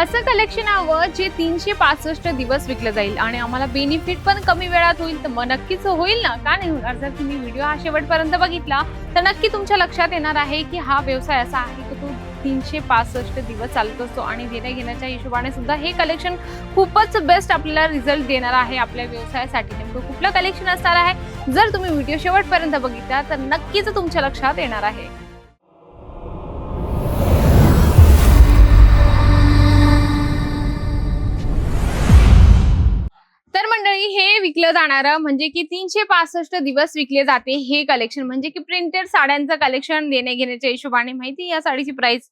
असं कलेक्शन हवं जे तीनशे पासष्ट दिवस विकलं जाईल आणि आम्हाला बेनिफिट पण कमी वेळात होईल. तर मग नक्कीच होईल ना? का नाही होणार? जर तुम्ही व्हिडिओ हा शेवटपर्यंत बघितला तर नक्की तुमच्या लक्षात येणार आहे की हा व्यवसाय असा आहे की तो तीनशे पासष्ट दिवस चालत असतो आणि देण्या घेण्याच्या हिशोबाने सुद्धा हे कलेक्शन खूपच बेस्ट आपल्याला रिझल्ट देणार आहे आपल्या व्यवसायासाठी. नेमकं कुठलं कलेक्शन असणार आहे? जर तुम्ही व्हिडिओ शेवटपर्यंत बघितला तर नक्कीच तुमच्या लक्षात येणार आहे. विकलं जाणारं म्हणजे की तीनशे पासष्ट दिवस विकले जाते हे कलेक्शन म्हणजे की प्रिंटेड साड्यांचं कलेक्शन देण्या घेण्याच्या हिशोबाने माहिती या साडीची प्राइस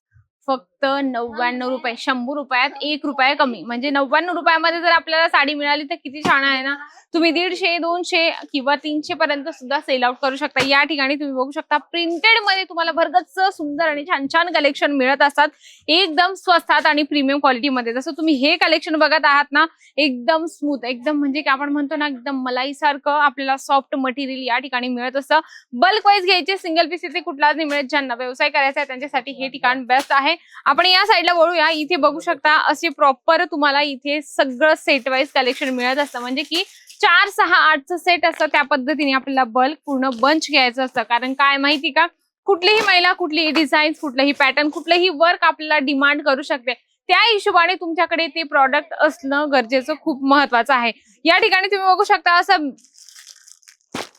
फक्त नव्याण्णव रुपये शंभर रुपयात एक रुपया कमी. म्हणजे नव्याण्णव रुपयामध्ये जर आपल्याला साडी मिळाली तर किती छान आहे ना? तुम्ही दीडशे दोनशे किंवा तीनशे पर्यंत सुद्धा सेल आउट करू शकता. या ठिकाणी तुम्ही बघू शकता प्रिंटेडमध्ये तुम्हाला भरगच सुंदर आणि छान छान कलेक्शन मिळत असतात. एकदम स्वस्तात आणि प्रीमियम क्वालिटीमध्ये जसं तुम्ही हे कलेक्शन बघत आहात ना एकदम स्मूथ एकदम म्हणजे की आपण म्हणतो ना एकदम मलाई सारखं आपल्याला सॉफ्ट मटेरियल या ठिकाणी मिळत असतं. बल्क वाईज घ्यायचे सिंगल पीस इथे कुठलाच नाही मिळत. ज्यांना व्यवसाय करायचा आहे त्यांच्यासाठी हे ठिकाण बेस्ट आहे. आपण या साईडला वळूया. इथे बघू शकता असे प्रॉपर तुम्हाला इथे सगळं सेट वाईज कलेक्शन मिळत असतं. म्हणजे की चार सहा आठचं सेट असतं त्या पद्धतीने आपल्याला बल्क पूर्ण बंच घ्यायचं असतं. कारण काय माहिती का? कुठलीही महिला कुठलीही डिझाईन कुठलंही पॅटर्न कुठलंही वर्क आपल्याला डिमांड करू शकते. त्या हिशोबाने तुमच्याकडे ते प्रॉडक्ट असणं गरजेचं खूप महत्वाचं आहे. या ठिकाणी तुम्ही बघू शकता असं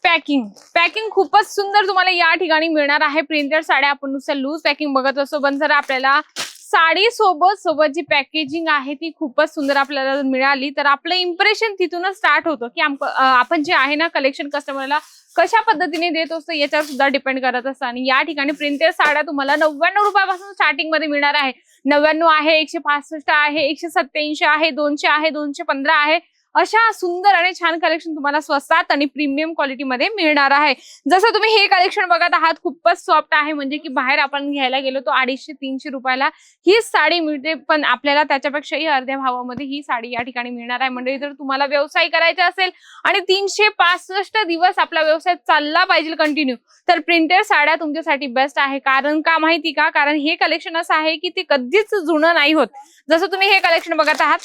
पॅकिंग पॅकिंग खूपच सुंदर तुम्हाला या ठिकाणी मिळणार आहे. प्रिंटेड साड्या आपण नुसतं लूज पॅकिंग बघत असतो. पण जर आपल्याला साडी सोबत सोबत जी पॅकेजिंग आहे ती खूपच सुंदर आपल्याला मिळाली तर आपलं इम्प्रेशन तिथूनच स्टार्ट होतं. की आपण जे आहे ना कलेक्शन कस्टमरला कशा पद्धतीने देत असतो याच्यावर सुद्धा डिपेंड करत असतं. आणि या ठिकाणी प्रिंटेड साड्या तुम्हाला नव्याण्णव रुपयापासून स्टार्टिंगमध्ये मिळणार आहे. नव्याण्णव आहे एकशे पासष्ट आहे एकशे सत्याऐंशी आहे दोनशे आहे दोनशे पंधरा आहे. अशा सुंदर आणि छान कलेक्शन तुम्हाला स्वस्तात आणि प्रीमियम क्वालिटीमध्ये मिळणार आहे. जसं तुम्ही हे कलेक्शन बघत आहात खूपच सॉफ्ट आहे. म्हणजे की बाहेर आपण घ्यायला गेलो तो अडीचशे तीनशे रुपयाला ही साडी मिळते. पण आपल्याला त्याच्यापेक्षाही अर्ध्या भावामध्ये ही साडी या ठिकाणी मिळणार आहे. म्हणजे जर तुम्हाला व्यवसाय करायचा असेल आणि तीनशे पासष्ट दिवस आपला व्यवसाय चालला पाहिजे कंटिन्यू तर प्रिंटेड साड्या तुमच्यासाठी बेस्ट आहे. कारण का माहिती का? कारण हे कलेक्शन असं आहे की ते कधीच जुनं नाही होत. जसं तुम्ही हे कलेक्शन बघत आहात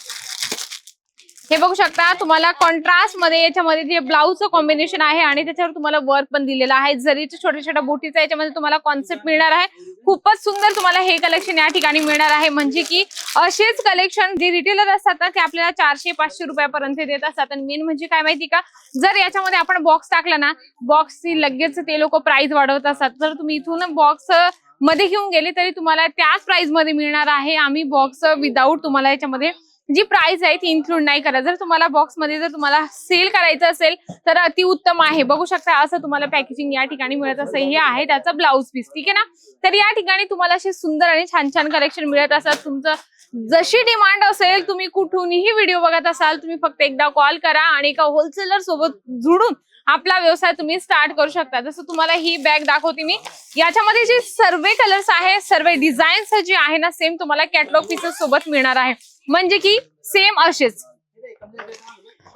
हे बघू शकता तुम्हाला कॉन्ट्रास्टमध्ये याच्यामध्ये जे ब्लाऊजचं कॉम्बिनेशन आहे आणि त्याच्यावर तुम्हाला वर्क पण दिलेलं आहे. जरीच्या छोट्या छोट्या बोटीचा याच्यामध्ये तुम्हाला कॉन्सेप्ट मिळणार आहे. खूपच सुंदर तुम्हाला हे कलेक्शन या ठिकाणी मिळणार आहे. म्हणजे की असेच कलेक्शन जे रिटेलर असतात ना ते आपल्याला चारशे पाचशे रुपयापर्यंत देत असतात. आणि मेन म्हणजे काय माहिती का जर याच्यामध्ये आपण बॉक्स टाकला ना बॉक्सची लगेच ते लोक प्राइस वाढवत असतात. जर तुम्ही इथून बॉक्समध्ये घेऊन गेले तरी तुम्हाला त्याच प्राइसमध्ये मिळणार आहे. आम्ही बॉक्स विदाऊट तुम्हाला याच्यामध्ये जी प्राइस आहे ती इन्क्लूड नाही करा जर तुम्हाला बॉक्समध्ये जर तुम्हाला सेल करायचं असेल तर अति उत्तम आहे. बघू शकता असं तुम्हाला पॅकेजिंग या ठिकाणी मिळत असं हे आहे. त्याचा ब्लाऊज पीस ठीक आहे ना? तर या ठिकाणी तुम्हाला असे सुंदर आणि छान छान कलेक्शन मिळत असतात. तुमचं जशी डिमांड असेल तुम्ही कुठूनही व्हिडिओ बघत असाल तुम्ही फक्त एकदा कॉल करा आणि एका होलसेलर सोबत जुडून आपला व्यवसाय तुम्ही स्टार्ट करू शकता. जसं तुम्हाला ही बॅग दाखवते मी. याच्यामध्ये जे सर्व कलर्स आहे सर्व डिझाईन्स जे आहे ना सेम तुम्हाला कॅटलॉग पीसेस सोबत मिळणार आहे. म्हणजे की सेम असेच.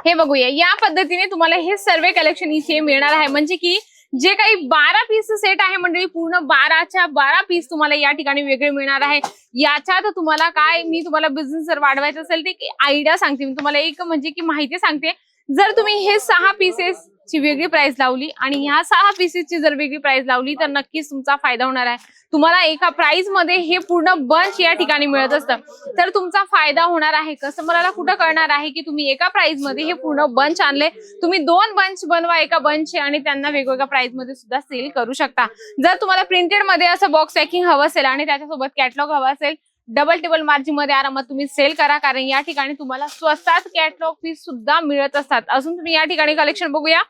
हे बघूया. या पद्धतीने तुम्हाला हे सर्व कलेक्शन इथे मिळणार आहे. म्हणजे की जे काही बारा पीस सेट आहे मंडळी पूर्ण बाराच्या बारा पीस तुम्हाला या ठिकाणी वेगळे मिळणार आहे. याच्यात तुम्हाला काय मी तुम्हाला बिझनेस जर वाढवायचा असेल ते आयडिया सांगते. मी तुम्हाला एक म्हणजे की माहिती सांगते. जर तुम्ही हे सहा पीसेस ची वेगळी प्राइस लावली आणि ह्या सहा पीसेसची जर वेगळी प्राइस लावली तर नक्कीच तुमचा फायदा होणार आहे. तुम्हाला एका प्राइसमध्ये हे पूर्ण बंच या ठिकाणी मिळत असतं. तर तुमचा फायदा होणार आहे कस्टमरला कुठं कळणार आहे की तुम्ही एका प्राइसमध्ये हे पूर्ण बंच आणले? तुम्ही दोन बंच बनवा एका बंचचे आणि त्यांना वेगवेगळ्या प्राइसमध्ये सुद्धा सेल करू शकता. जर तुम्हाला प्रिंटेडमध्ये असं बॉक्स पॅकिंग हवं असेल आणि त्याच्यासोबत कॅटलॉग हवं असेल डबल टेबल मार्जिनमध्ये आरामात तुम्ही सेल करा कारण या ठिकाणी तुम्हाला स्वस्तात कॅटलॉग पीस सुद्धा मिळत असतात. अजून तुम्ही या ठिकाणी कलेक्शन बघूया.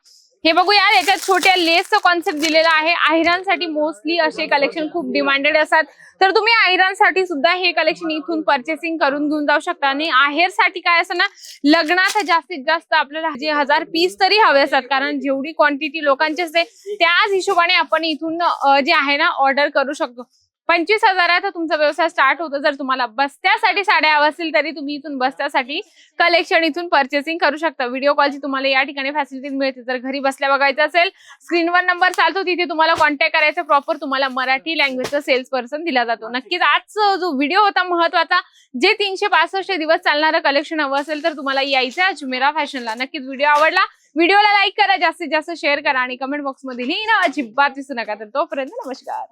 हे बघूया याच्यात छोट्या लेसचं कॉन्सेप्ट दिलेला आहे. आयरनसाठी मोस्टली असे कलेक्शन खूप डिमांडेड असतात. तर तुम्ही आयरनसाठी सुद्धा हे कलेक्शन इथून परचेसिंग करून घेऊन जाऊ शकता. आणि आहेरसाठी काय असं ना लग्नात जास्तीत जास्त आपल्याला जे हजार पीस तरी हवे असतात. कारण जेवढी क्वांटिटी लोकांची असते त्याच हिशोबाने आपण इथून जे आहे ना ऑर्डर करू शकतो. पंचवीस हजारात तुमचा व्यवसाय स्टार्ट होतो. जर तुम्हाला बस्त्यासाठी साड्या हव्या असतील तरी तुम्ही इथून बस्त्यासाठी कलेक्शन इथून पर्चेसिंग करू शकता. व्हिडिओ कॉलची तुम्हाला या ठिकाणी फॅसिलिटीज मिळते. जर घरी बसल्या बघायचं असेल स्क्रीनवर नंबर चालतो. तिथे तुम्हाला कॉन्टॅक्ट करायचा. प्रॉपर तुम्हाला मराठी लँग्वेजचा सेल्स पर्सन दिला जातो. नक्कीच आजचा जो व्हिडिओ होता महत्त्वाचा जे तीनशे पासष्ट दिवस चालणारं कलेक्शन हवं असेल तर तुम्हाला यायचं आहे अजमेरा फॅशनला. नक्कीच व्हिडिओ आवडला. व्हिडिओला लाईक करा. जास्तीत जास्त शेअर करा. आणि कमेंट बॉक्समध्ये लिहिणं. अजिबात विसरू नका. तर तोपर्यंत नमस्कार.